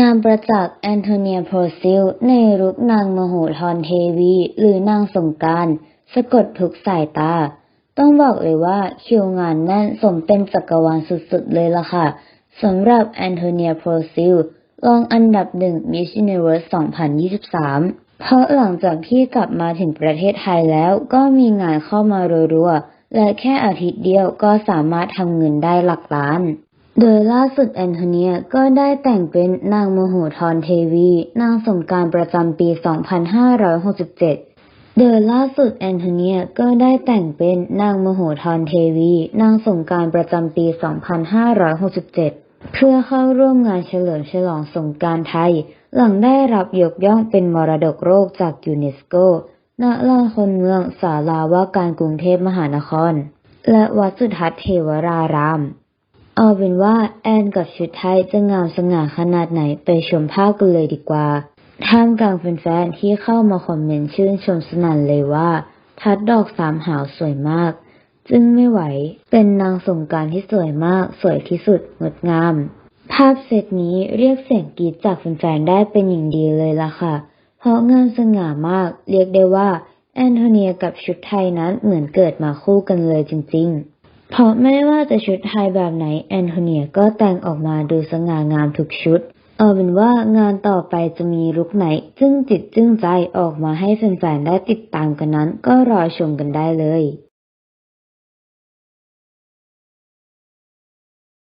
งานประจักษ์แอนโทเนียโพรซิลในรุกนางมโหธรเทวี หรือนางสงกานต์สะกดทุกสายตา ต้องบอกเลยว่าคิวงานแน่นสมเป็นจักรวาลสุดๆเลยล่ะค่ะสำหรับแอนโทเนียโพรซิลรองอันดับหนึ่ง Miss Universe 2023 เพราะหลังจากที่กลับมาถึงประเทศไทยแล้วก็มีงานเข้ามารัวๆและแค่อาทิตย์เดียวก็สามารถทำเงินได้หลักล้าน โดยล่าสุดแอนโทเนียก็ได้แต่งเป็นนางโมโหธรเทวี นางสงการประจำปี 2567 โดยล่าสุดแอนโทเนียก็ได้แต่งเป็นนางโมโหธรเทวี นางสงการประจำปี 2567 เพื่อเข้าร่วมงานเฉลิมฉลองสงการไทย หลังได้รับยกย่องเป็นมรดกโลกจากยูเนสโก ณ ลานคนเมืองศาลาว่าการกรุงเทพมหานคร และวัดสุทัศน์เทวราราม เอาเป็นว่าแอนกับชุดไทยจะงามสง่าขนาดไหนไปชมภาพกันเลยดีกว่า ท่ามกลางแฟนๆที่เข้ามาคอมเมนต์ชื่นชมสนั่นเลยว่า ทัดดอกสามหาวสวยมาก จึงไม่ไหว เป็นนางสงการที่สวยมาก สวยที่สุดงดงาม ภาพเซตนี้เรียกเสียงกรีดจากแฟนๆได้เป็นอย่างดีเลยล่ะค่ะ เพราะงานสง่ามาก เรียกได้ว่าแอนโทเนียกับชุดไทยนั้นเหมือนเกิดมาคู่กันเลยจริง ๆ เพราะไม่ว่าจะชุดไทยแบบไหนแอนโทเนียก็แต่งออกมาดูสง่างามทุกชุด เอาเป็นว่างานต่อไปจะมีลุคไหน จึ้งจิตจึ้งใจออกมาให้แฟนๆได้ติดตามกันนั้นก็รอชมกันได้เลย